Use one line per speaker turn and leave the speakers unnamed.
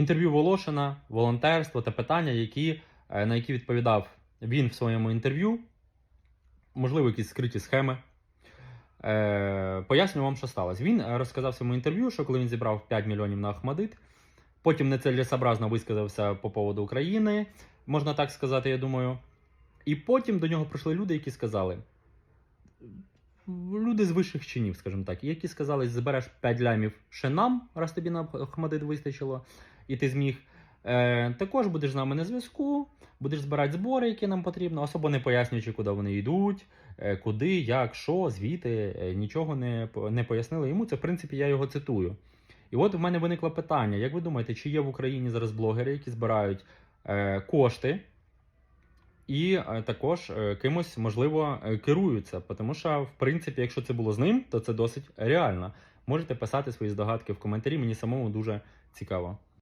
Інтерв'ю Волошина, волонтерство та питання, які, е, на які відповідав він в своєму інтерв'ю, можливо, якісь скриті схеми. Е, поясню вам, що сталося. Він е, розказав в своєму інтерв'ю, що коли він зібрав 5 мільйонів на Ахмадит, потім нецелесообразно висказався по поводу України, можна так сказати, я думаю. І потім до нього прийшли люди, які сказали. Люди з вищих чинів, скажімо так, які сказали, збереш 5 лямів ще нам, раз тобі на Ахмадит вистачило, і ти зміг. Е, також будеш з нами на зв'язку, будеш збирати збори, які нам потрібно, особо не пояснюючи, куди вони йдуть, е, куди, як, що, звіти, е, нічого не, не пояснили йому. Це, в принципі, я його цитую. І от в мене виникло питання: як ви думаєте, чи є в Україні зараз блогери, які збирають е, кошти? І е, також е, кимось, можливо, е, керуються. Тому що, в принципі, якщо це було з ним, то це досить реально. Можете писати свої здогадки в коментарі, мені самому дуже цікаво.